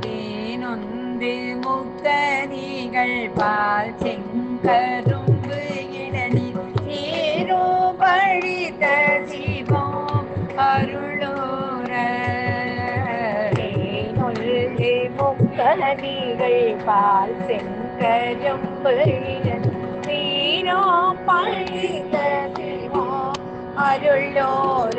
தேனொந்து முக்கனிகள் பால் செங்கரும்பு இளநீர் சேரோ பழித்த சிவம் அருளோர. தேனொல்லி முக்கணிகள் பால் செங்கரும்பு நீரோ பழித்த சிவோ அருளோர.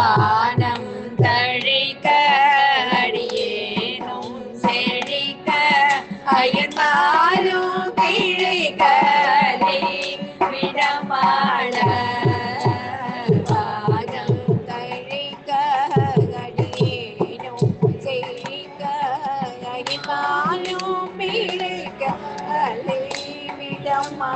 வானம் தழிக்க அடியேனும் செழிக்க அயன்மாலும் கிழிக்கலை விடமாட. வானம் கழிக்க அடியேனும் செய்க அடிமாலும் பிழைக்க அலைவிடமான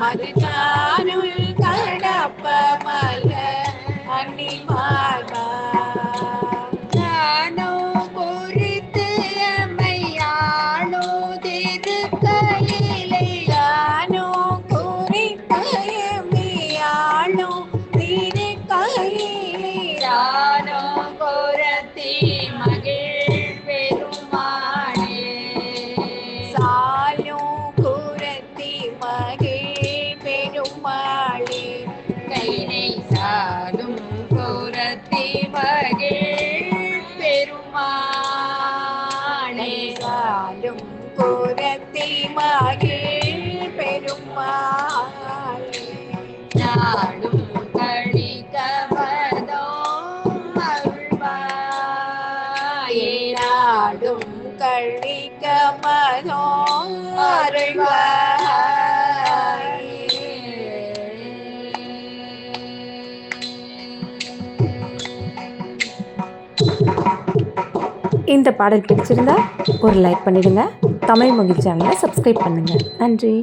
Marita கழிக்க மதோ இந்த பாடல் பிடிச்சிருந்தா ஒரு லைக் பண்ணிடுங்க. தமிழ் மொழி சேனலை சப்ஸ்கிரைப் பண்ணுங்கள் நன்றி.